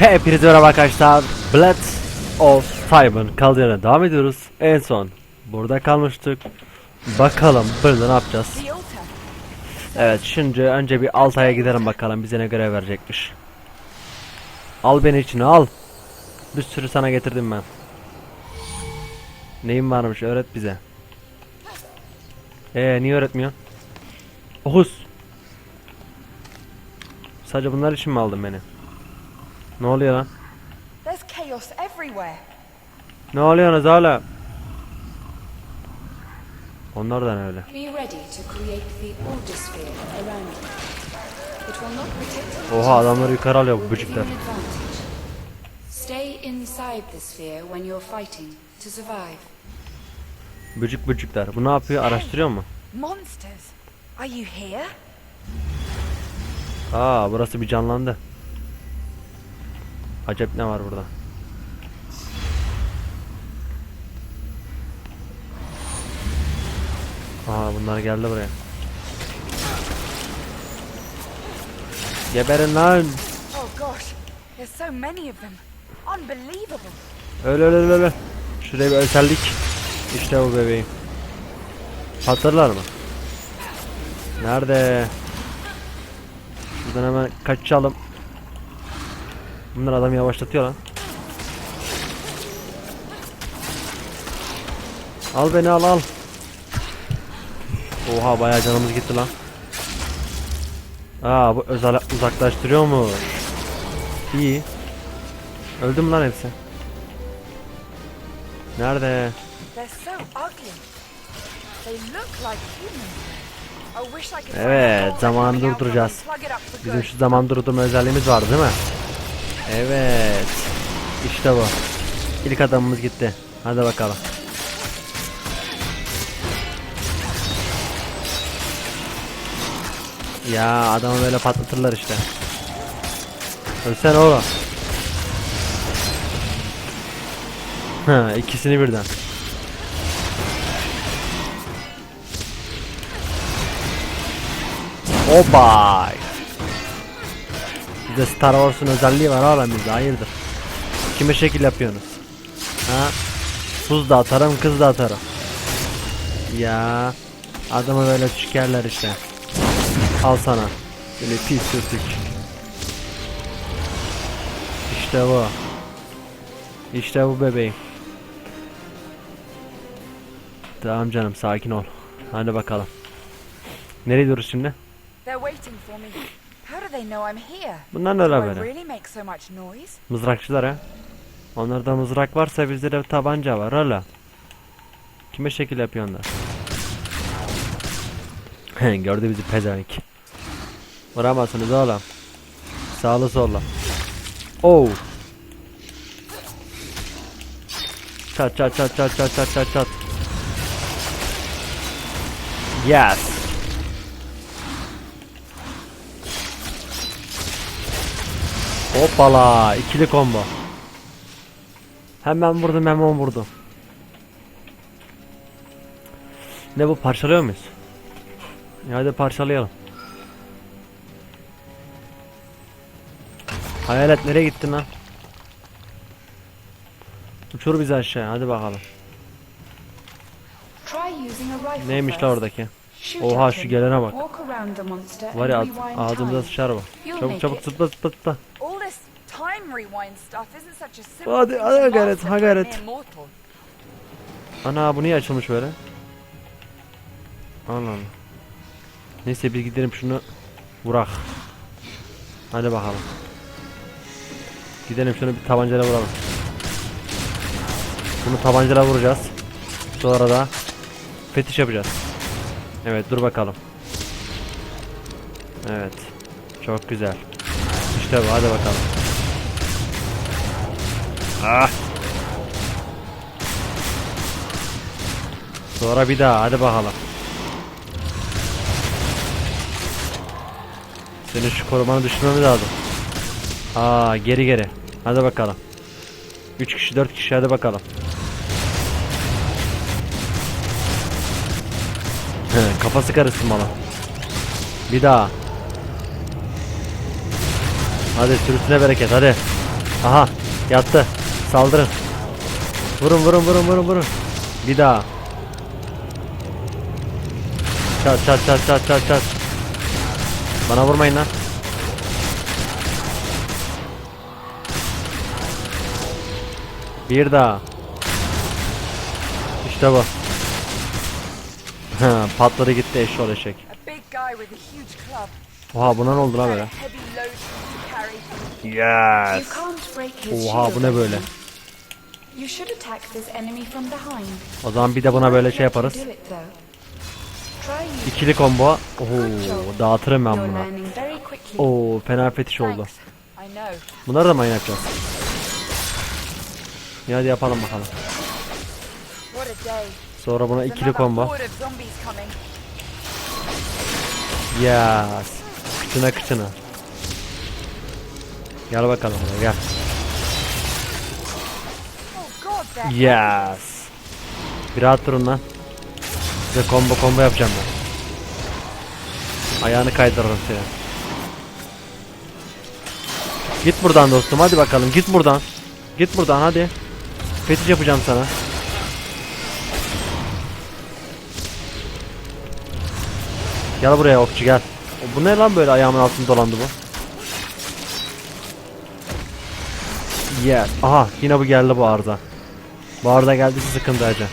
Hepinize merhaba arkadaşlar. Blood of Fire'ın kaldığı devam ediyoruz. En son burada kalmıştık. Bakalım burada ne yapacağız? Evet şimdi önce bir Altay'a gidelim bakalım bize ne görev verecekmiş. Al beni içine al. Bir sürü sana getirdim ben. Neyin varmış öğret bize. Ee niye öğretmiyor? Oğuz. Sadece bunlar için mi aldın beni? Ne oluyor lan? There's chaos everywhere. Ne oluyorsunuz hala? Onlardan öyle. Be ready to create the ordosphere around you. It will not protect you Oha adamları yukarı alıyor bu advantage. Stay inside the sphere when you're fighting to survive. Böcük böcükler. Bu ne yapıyor? Araştırıyor mu? Monsters. Are you here? Aa burası bir canlandı. Acep ne var burada? Aa bunlar geldi buraya. Geberin lan. Oh gosh, there's so many of them. Unbelievable. Öyle öyle öyle, öyle. Şuraya bir özellik. İşte bu bebeğim. Patlarlar mı? Nerede? Şuradan hemen kaçalım. Bunlar adam yavaşlatıyor lan. Al beni al al. Oha bayağı canımız gitti lan. Aa bu özel uzaklaştırıyor mu? İyi. Öldü mü lan hepsi? Nerede? Evet, from durduracağız. Bizim şu zaman durdurma özelliğimiz vardı değil mi? Evet. İşte bu. İlk adamımız gitti. Hadi bakalım. Ya adamı böyle patlatırlar işte. Ölsene oğlum. Ha, ikisini birden. Oba! Bizde Star Wars'un özelliği var bizde hayırdır. Kime şekil yapıyorsunuz? Ha? Buz da atarım kız da atarım. Ya adamı böyle çıkarlar işte. Al sana. Böyle pis sürtük. İşte bu. İşte bu bebeğim. Tamam canım sakin ol. Hadi bakalım. Nereye gidiyoruz şimdi? They're waiting for me. How do they know I'm here? Bunlar ne Do I böyle? really make so much noise? Mızrakçılar ha. Onlarda mızrak varsa bizde de tabanca var hala. Kime şekil yapıyorlar? Gördü bizi pezevenk. Vuramazsınız oğlum. Sağlı sollu. Oh. Çat çat çat çat çat çat çat çat. Yes. Hoppala ikili combo. Hemen vurdum hemen vurdum. Ne bu parçalıyor muyuz? Ya hadi parçalayalım. Hayalet nereye gittin lan? Uçur bizi aşağı hadi bakalım. Neymiş la oradaki? Oha, şu gelene bak. Var ya ağzımıza sıçar bu. Çabuk çabuk zıpla zıpla zıpla. Hadi, hadi gayret, ha gayret. Ana bu niye açılmış böyle? Allah Allah. Neyse biz gidelim şunu vurak. Hadi bakalım. Gidelim şunu bir tabancayla vuralım. Bunu tabancayla vuracağız. Sonra da fetiş yapacağız. Evet dur bakalım. Evet. Çok güzel. İşte bu hadi bakalım. Ah. Sonra bir daha hadi bakalım. Senin şu korumanı düşürmemiz lazım. Aa geri geri. Hadi bakalım. 3 kişi 4 kişi hadi bakalım. Kafası karışsın bana. Bir daha. Hadi sürüsüne bereket hadi. Aha yattı. Saldırın. Vurun vurun vurun vurun vurun. Bir daha. Çat çat çat çat çat çat. Bana vurmayın lan. Bir daha. İşte bu. Patladı gitti eşşoğlu eşek. Oha buna ne oldu lan böyle? Yes. Oha bu ne böyle? You should attack this enemy from behind. O zaman bir de buna böyle şey yaparız. İkili combo. Oho dağıtırım ben quickly. Oo fena fetiş oldu. Bunları da mı yapacağız? Ya hadi yapalım bakalım. Sonra buna ikili combo. Yes. Kıçına kıçına. Gel bakalım gel. Yes. Bir rahat durun lan. Size combo combo yapacağım ben. Ayağını kaydırırım seni. Git buradan dostum hadi bakalım git buradan. Git buradan hadi. Fetiş yapacağım sana. Gel buraya okçu gel. Bu ne lan böyle ayağımın altında dolandı bu. Yes. Aha yine bu geldi bu arıza. Bu arada geldi sıkıntı acı.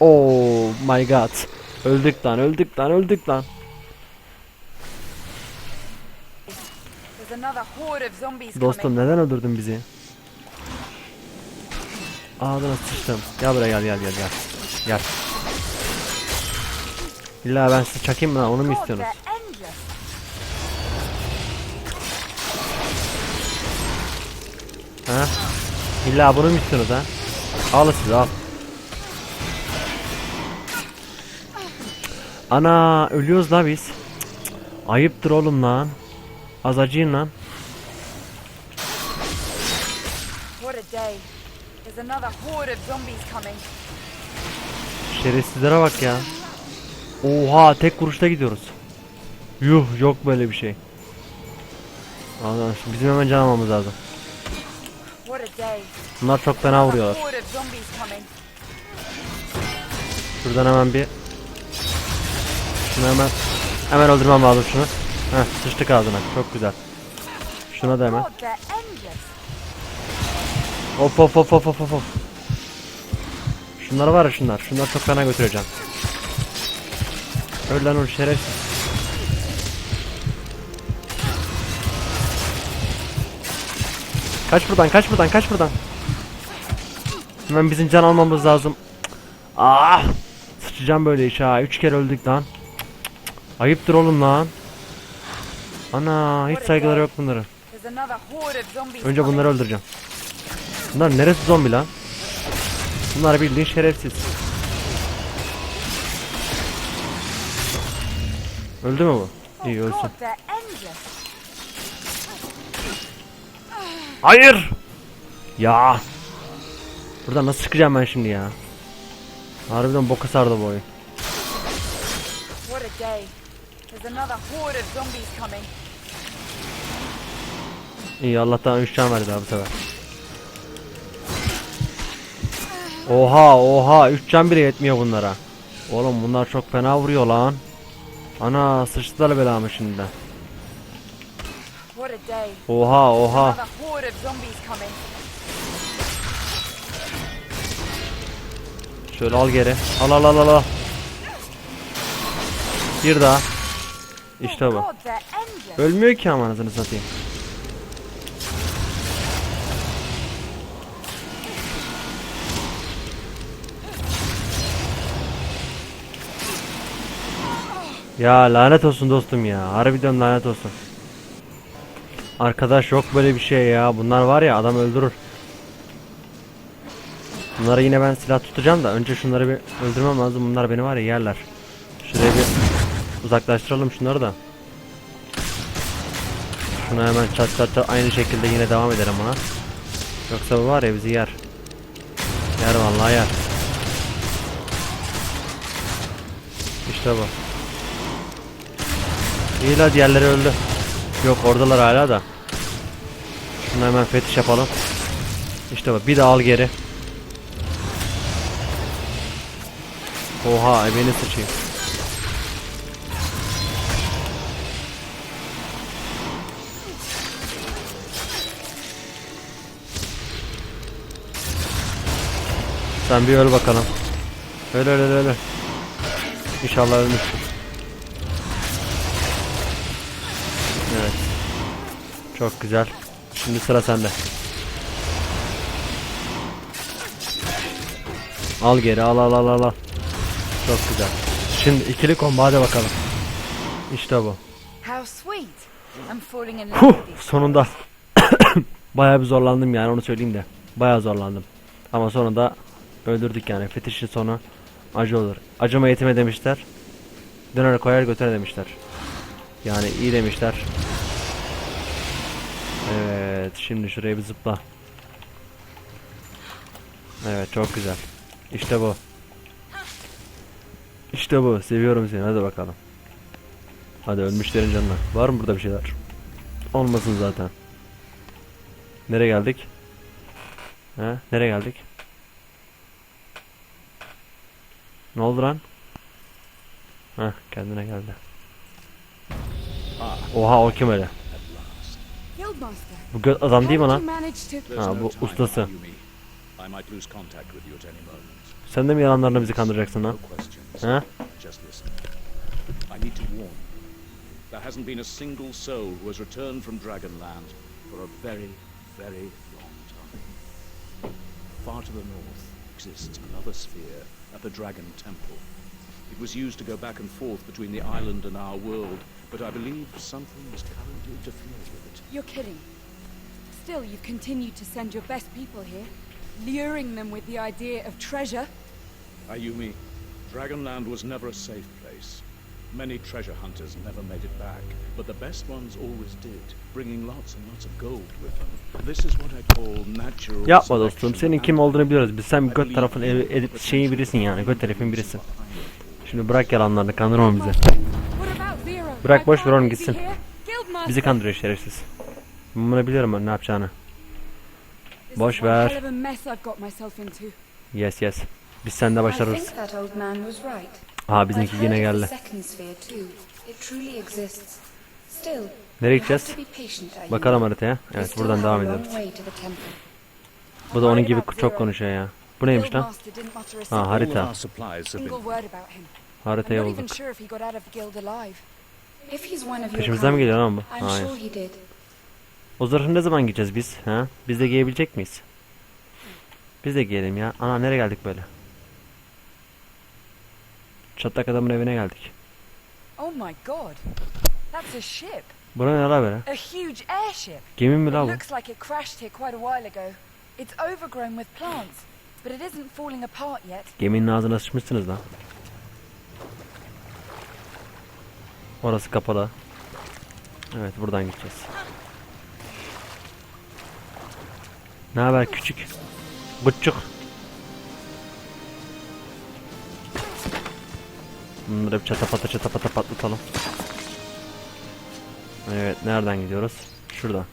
Oh my god. Öldük lan öldük lan öldük lan. Dostum neden öldürdün bizi? Ağzına sıçtım. Gel buraya gel gel gel gel. Gel. İlla ben sizi çakayım mı lan onu mu istiyorsunuz? Ha? İlla bunu mu istiyorsunuz ha? Al siz al. Ana ölüyoruz la biz. Cık, cık, cık. Ayıptır oğlum lan. Az acıyın lan. Şerefsizlere bak ya. Oha tek vuruşta gidiyoruz. Yuh yok böyle bir şey. Anladım. Bizim hemen can almamız lazım. What a day. Bunlar çok fena vuruyorlar. horde of zombies coming. Şuradan hemen bir Şunu hemen Hemen öldürmem lazım şunu. Heh sıçtık ağzına. Çok güzel. Şuna da hemen. God, they're endless. Hop hop hop hop hop. hop. Şunlar var ya şunlar. Şunlar çok fena götüreceğim. Öl lan o şerefsiz. Kaç buradan kaç buradan kaç buradan. Hemen bizim can almamız lazım. Ah! Sıçacağım böyle iş ha. Üç kere öldük lan. Ayıptır oğlum lan. Ana hiç saygıları yok bunların. Önce bunları öldüreceğim. Bunlar neresi zombi lan? Bunlar bildiğin şerefsiz. Öldü mü bu? İyi ölsün. Hayır! Ya! Buradan nasıl çıkacağım ben şimdi ya? Harbiden boka sardı bu oyun. What a day. There's another horde of zombies coming. İyi Allah'tan 3 can verdi daha bu sefer. Oha oha 3 can bile yetmiyor bunlara. Oğlum bunlar çok fena vuruyor lan. Ana sıçtılar belamı şimdi. What a day. Oha oha. Another horde of zombies coming. Şöyle al geri. Al al al al al. Bir daha. İşte bu. Ölmüyor ki ama anasını satayım. Ya lanet olsun dostum ya. Harbiden lanet olsun. Arkadaş yok böyle bir şey ya. Bunlar var ya adam öldürür. Bunları yine ben silah tutacağım da önce şunları bir öldürmem lazım. Bunlar beni var ya yerler. Şuraya bir uzaklaştıralım şunları da. Şunu hemen çat çat çat aynı şekilde yine devam edelim ona. Yoksa bu var ya bizi yer. Yer vallahi yer. İşte bu. İyi la diğerleri öldü. Yok oradalar hala da. Şunu hemen fetiş yapalım. İşte bak bir de al geri. Oha beni sıçayım. Sen bir öl bakalım. Öl öl öl öl. İnşallah ölmüşsün. Çok güzel. Şimdi sıra sende. Al geri al al al al al. Çok güzel. Şimdi ikili combo hadi bakalım. İşte bu. Huh, sonunda. Bayağı bir zorlandım yani onu söyleyeyim de. Bayağı zorlandım. Ama sonunda öldürdük yani. Fetişin sonu acı olur. Acıma yetime demişler. Döner koyar götüre demişler. Yani iyi demişler. Evet şimdi şuraya bir zıpla. Evet çok güzel. İşte bu. İşte bu. Seviyorum seni. Hadi bakalım. Hadi ölmüşlerin canına. Var mı burada bir şeyler? Olmasın zaten. Nereye geldik? He? Nereye geldik? Ne oldu lan? Heh kendine geldi. Oha o kim öyle? Guildmaster, Bu adam değil mi how did lan? you manage to... There's Ha bu ustası. Yumi. I might lose contact with you at any moment. Sen de mi yalanlarla bizi kandıracaksın No lan? questions. He? Just listen. I need to warn you. There hasn't been a single soul who has returned from Dragonland for a very, very long time. Far to the north exists another sphere at the Dragon Temple. It was used to go back and forth between the island and our world, but I believe something is currently interfering with it. You're kidding. Still, you've continued to send your best people here, luring them with the idea of treasure. Ayumi, Dragonland was never a safe place. Many treasure hunters never made it back, but the best ones always did, bringing lots and lots of gold with them. This is what I call natural Yapma dostum. Senin kim olduğunu biliyoruz. Biz sen göt tarafın edip şeyi birisin yani. Göt herifin birisin. Şimdi bırak yalanlarını kandırma bizi. Bırak, boş ver he gitsin. Bizi kandırıyor şerefsiz. Bunu biliyorum ben ne yapacağını. Boş ver. Yes yes. Biz sende başarırız. Aha bizimki yine geldi. Nereye gideceğiz? Bakalım haritaya. Evet buradan devam ediyoruz. Bu da onun gibi çok konuşuyor ya. Bu neymiş lan? Ha harita. Haritayı bulduk. Peşimizden mi geliyor lan bu? Hayır. O zırhı ne zaman giyeceğiz biz? Ha? Biz de giyebilecek miyiz? Biz de giyelim ya. Ana nereye geldik böyle? Çatlak adamın evine geldik. Oh my god. That's a ship. Bura ne la böyle? A huge airship. Gemi mi la bu? looks like it crashed here quite a while ago. It's overgrown with plants, but it isn't falling apart yet. Geminin ağzına sıçmışsınız lan. Orası kapalı. Evet buradan gideceğiz. Ne haber küçük? Gıççık. Bunları bir çatapata çatapata patlatalım. Evet nereden gidiyoruz? Şuradan.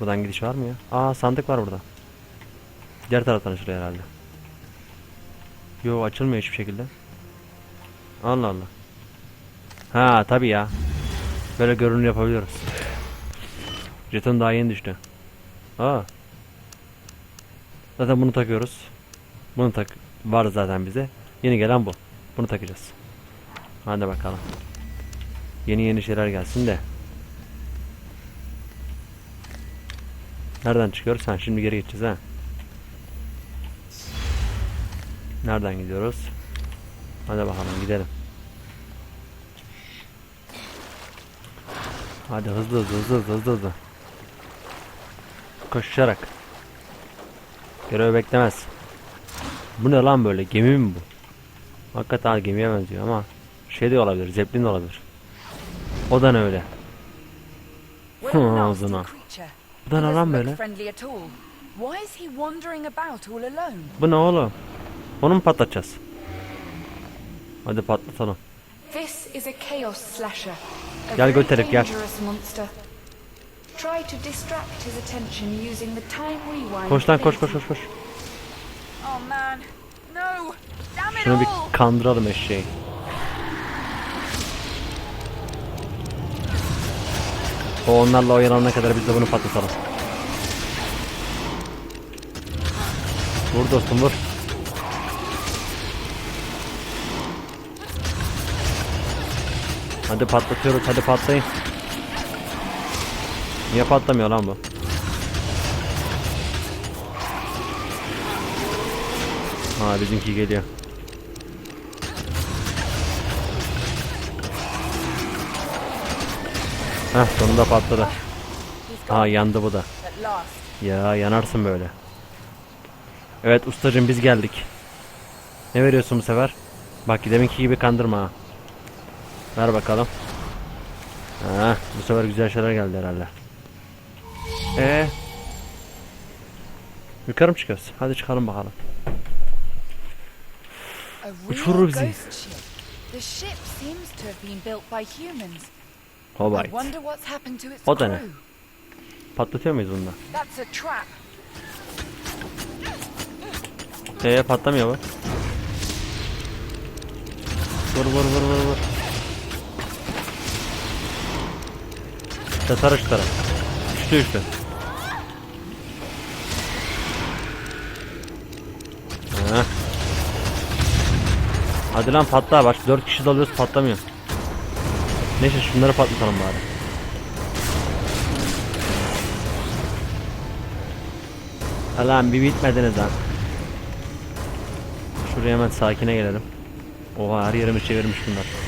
Buradan gidiş var mı ya? Aa sandık var burada. Diğer taraftan açılıyor herhalde. Yo açılmıyor hiçbir şekilde. Allah Allah. Ha tabi ya. Böyle görünüm yapabiliyoruz. Jeton daha yeni düştü. Aa. Zaten bunu takıyoruz. Bunu tak var zaten bize. Yeni gelen bu. Bunu takacağız. Hadi bakalım. Yeni yeni şeyler gelsin de. Nereden çıkıyoruz? Ha şimdi geri gideceğiz ha. Nereden gidiyoruz? Hadi bakalım gidelim. Hadi hızlı hızlı hızlı hızlı hızlı hızlı. Koşarak. Görev beklemez. Bu ne lan böyle? Gemi mi bu? Hakikaten gemiye benziyor ama şey de olabilir, zeplin de olabilir. O da ne öyle? Nasty ağzına. Bu da ne lan böyle? Bu ne oğlum? Onu mu patlatacağız? Hadi patlatalım. This is a chaos slasher. Gel götürüp gel. Koş lan koş koş koş koş. Oh man. No. Damn it Şunu bir kandıralım eşeği. O onlarla oyalanana kadar biz de bunu patlatalım. Vur dostum vur. Hadi patlatıyoruz hadi patlayın. Niye patlamıyor lan bu? Ha bizimki geliyor. Heh sonunda patladı. Ha yandı bu da. Ya yanarsın böyle. Evet ustacım biz geldik. Ne veriyorsun bu sefer? Bak deminki gibi kandırma ha. Ver bakalım. Ha, bu sefer güzel şeyler geldi herhalde. Ee. Yukarı mı çıkıyoruz? Hadi çıkalım bakalım. Uçurur bizi. Alright. its O da ne? Patlatıyor muyuz bununla? That's a trap. Ee patlamıyor bu. Vur vur vur vur vur. Tara şu tara. Üçlü üçlü. Ha. Hadi lan patla bak dört kişi dalıyoruz patlamıyor. Neyse şunları patlatalım bari. Ha Lan bir bitmediniz lan. Şuraya hemen sakine gelelim. Oha her yerimi çevirmiş bunlar.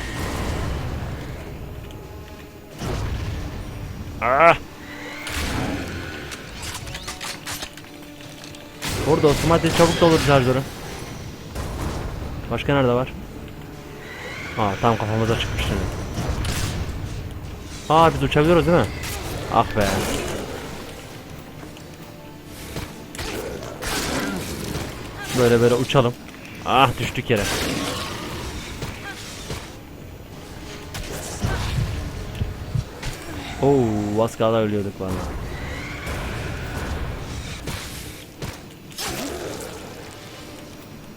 Ah! Orada hadi çabuk doldur şarjörü. Başka nerede var? Aa tam kafamıza çıkmış şimdi. Aa biz uçabiliyoruz değil mi? Ah be. Böyle böyle uçalım. Ah düştük yere. Oo, az kaldı ölüyorduk valla.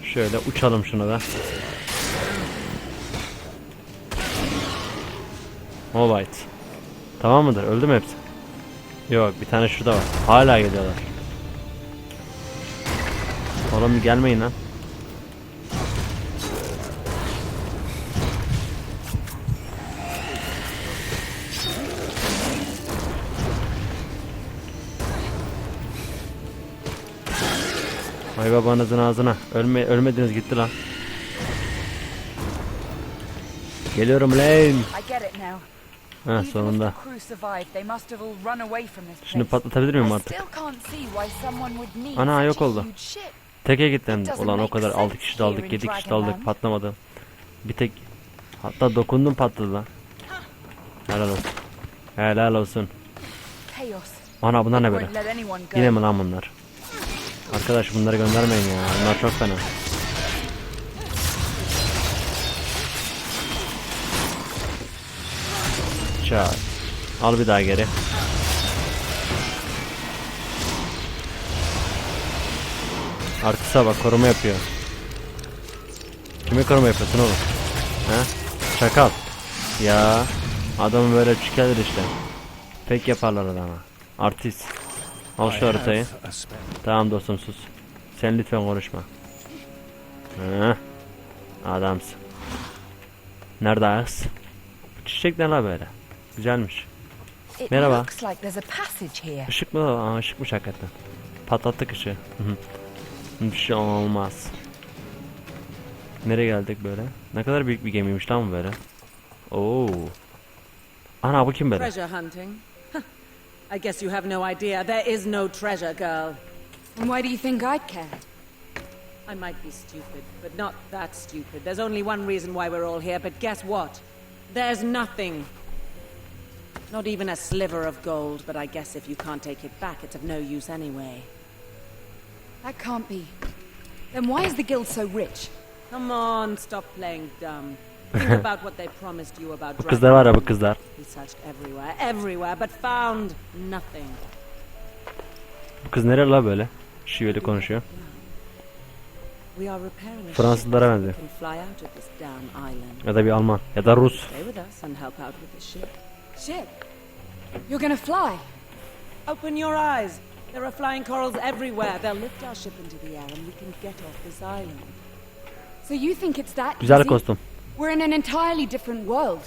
Şöyle uçalım şunu da. Alright. Tamam mıdır? Öldü mü hepsi? Yok bir tane şurada var. Hala geliyorlar. Oğlum gelmeyin lan. Ay babanızın ağzına. Ölme, ölmediniz gitti lan. Geliyorum lan. I get it now. Ha sonunda. Şimdi patlatabilir miyim artık? Ana, yok oldu. Teke doesn't Ulan o kadar 6 sense kişi daldık, here in 7 kişi daldık patlamadı. Bir tek hatta dokundum patladı lan. Helal olsun. Helal olsun. Ana bunlar ne böyle? Yine mi lan bunlar? Arkadaş bunları göndermeyin ya. Bunlar çok fena. Çat. Al bir daha geri. Artısa bak koruma yapıyor. Kimi koruma yapıyorsun oğlum? He? Çakal. Ya adamı böyle çıkarır işte. Pek yaparlar adama. Artist. Al şu haritayı. Tamam dostum sus. Sen lütfen konuşma. Hı. Adamsın. Nerede ağız? Bu çiçek ne la böyle? Güzelmiş. Merhaba. Işık mı? Aa ışıkmış hakikaten. Patlattık ışığı. Bir şey olmaz. Nereye geldik böyle? Ne kadar büyük bir gemiymiş lan bu böyle. Oo. Ana bu kim böyle? Treasure hunting? Huh. I guess you have no idea. There is no treasure, girl. And why do you think I'd care? I might be stupid, but not that stupid. There's only one reason why we're all here, but guess what? There's nothing. Not even a sliver of gold, but I guess if you can't take it back, it's of no use anyway. That can't be. Then why is the guild so rich? Come on, stop playing dumb. Think about what they promised you about Bu kızlar var ya bu kızlar. We searched everywhere, everywhere, but found nothing. Bu kız nereye la böyle? Şiveli konuşuyor. We are repairing a Fransızlara ship benziyor. we can fly out of this damn island. Ya da bir Alman. Ya da Rus. Stay with us and help out with the ship. Ship. You're gonna fly. Open your eyes. There are flying corals everywhere. They'll lift our ship into the air and we can get off this island. So you think it's that Güzel easy? kostüm. We're in an entirely different world.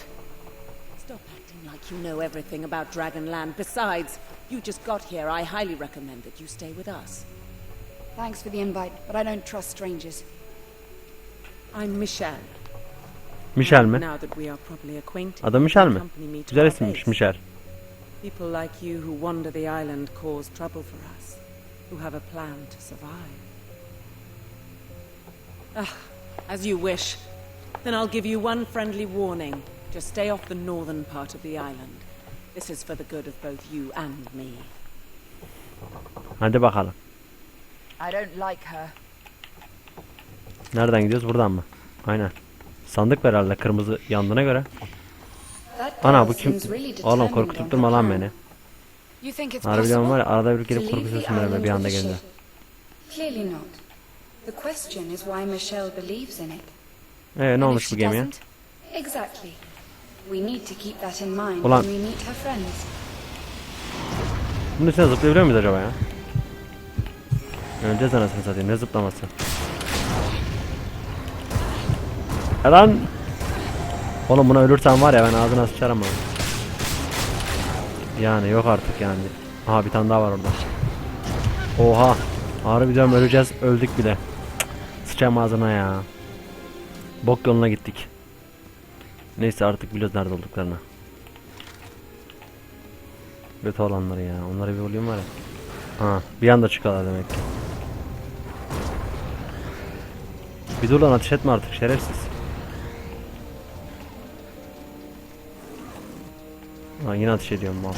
Stop acting like you know everything about Dragonland. Besides, you just got here. I highly recommend that you stay with us. Thanks for the invite, but I don't trust strangers. I'm Michelle. Michel mi? Now that we are properly acquainted, Adı Michel mi? accompany me to Güzel our isimmiş base. Michel. People like you who wander the island cause trouble for us, who have a plan to survive. Ah, as you wish. Then I'll give you one friendly warning. Just stay off the northern part of the island. This is for the good of both you and me. Hadi bakalım. I don't like her. Nereden gidiyoruz? Buradan mı? Aynen. Sandık var herhalde kırmızı yandığına göre. Ana bu kim? Oğlum korkutup durma lan beni. You think it's Harbiden var ya arada bir To gelip korkutuyorsun island bir anda gelince. Clearly not. The question is why Michelle believes in it. Ee ne olmuş bu gemiye? Exactly. We need to keep that in mind Ulan. when we meet her friends. Bunun üstüne zıplayabiliyor muyuz acaba ya? Öleceğiz anasını satayım ne zıplaması. Ya lan! Oğlum buna ölürsem var ya ben ağzına sıçarım onu. Yani yok artık yani. Aha bir tane daha var orada. Oha! Harbiden öleceğiz öldük bile. Sıçacağım ağzına ya. Bok yoluna gittik. Neyse artık biliyoruz nerede olduklarını. Kötü olanları ya. Onları bir bulayım var ya. Ha, bir anda çıkıyorlar demek ki. Bir dur lan ateş etme artık şerefsiz. Ha, yine ateş ediyorum mal.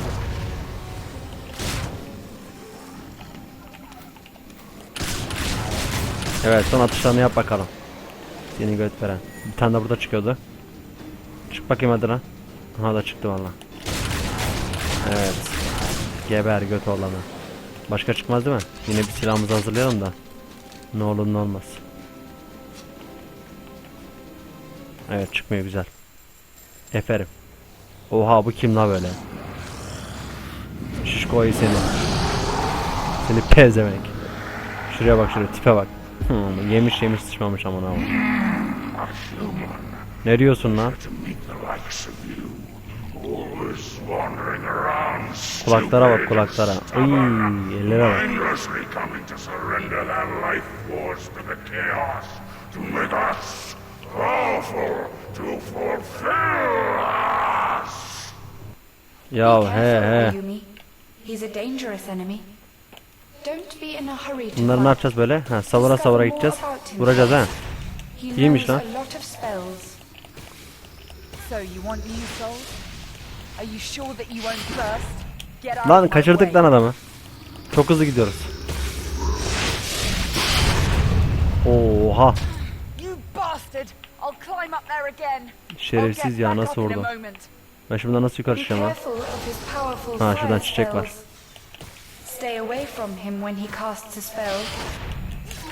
Evet son atışlarını yap bakalım. Seni göt veren. Bir tane de burada çıkıyordu. Çık bakayım hadi lan. Aha da çıktı valla. Evet. Geber göt olanı. Başka çıkmaz değil mi? Yine bir silahımızı hazırlayalım da. Ne olur ne olmaz. Evet çıkmıyor güzel. Eferim. Oha bu kim la böyle? Şişkoyu seni. Seni pezemek. Şuraya bak şuraya tipe bak. Hmm, yemiş yemiş sıçmamış amına ama. Ne diyorsun lan? Kulaklara bak kulaklara. Iy, ellere bak. Ya he he. He's a dangerous enemy. Don't be in a hurry to Bunları ne yapacağız böyle? Ha savura savura gideceğiz. Vuracağız ha. İyiymiş lan. Lan kaçırdık lan adamı. Çok hızlı gidiyoruz. Oha. You bastard! I'll climb up there again. I'll Şerefsiz get ya nasıl up in a vurdu? moment. Ben şimdi nasıl yukarı Be çıkacağım lan? careful of his powerful Ha, şuradan çiçek var. Stay away from him when he casts a spell.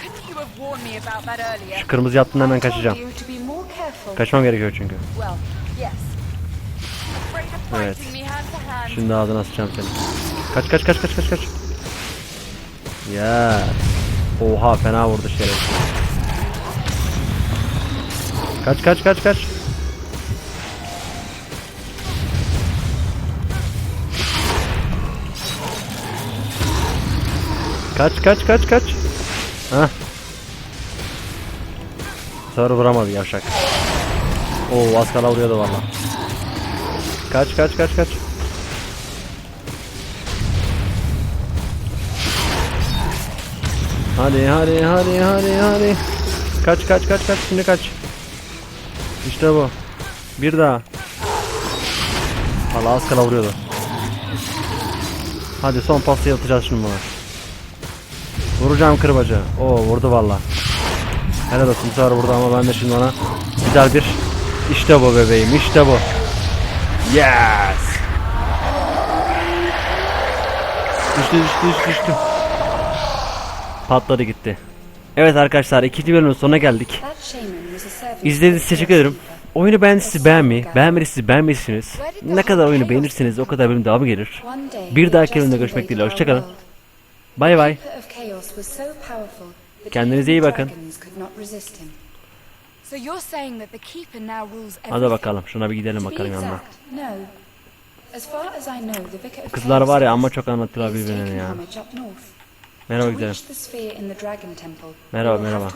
Couldn't you have warned me about that earlier? Şu kırmızı yaptığında hemen kaçacağım. you to be more careful. Kaçmam gerekiyor çünkü. Well, yes. Evet. fighting me hand to hand. Şimdi ağzına sıçacağım seni. Kaç kaç kaç kaç kaç kaç. Ya. Oha fena vurdu şerefsiz. Kaç kaç kaç kaç. Kaç kaç kaç kaç. Hah. Sonra vuramadı yavşak. Oo az kala vuruyordu valla. Kaç kaç kaç kaç. Hadi hadi hadi hadi hadi. Kaç kaç kaç kaç şimdi kaç. İşte bu. Bir daha. Valla az kala vuruyordu. Hadi son pası atacağız şimdi buna. Vuracağım kırbacı. Oo vurdu valla. Helal olsun sefer vurdu ama ben de şimdi ona güzel bir İşte bu bebeğim işte bu. Yes. Düştü düştü düştü düştü. Patladı gitti. Evet arkadaşlar ikinci bölümün sonuna geldik. İzlediğiniz için teşekkür ederim. Oyunu beğendiyseniz beğenmeyi, beğenmediyseniz beğenmezsiniz. Ne kadar oyunu beğenirseniz o kadar bölüm devamı gelir. Bir dahaki bölümde görüşmek dileğiyle. Hoşçakalın. Bay bay. Kendinize iyi bakın. Hadi bakalım şuna bir gidelim bakalım yanına. Kızlar var ya ama çok anlattılar birbirine ya. Merhaba Temple, Merhaba, merhaba.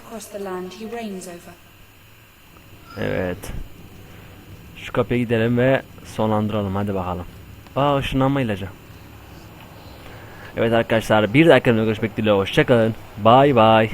Evet. Şu kapıya gidelim ve sonlandıralım hadi bakalım. Aa ışınlanma ilacı. Evet arkadaşlar bir dakika görüşmek dileğiyle hoşçakalın. Bay bay.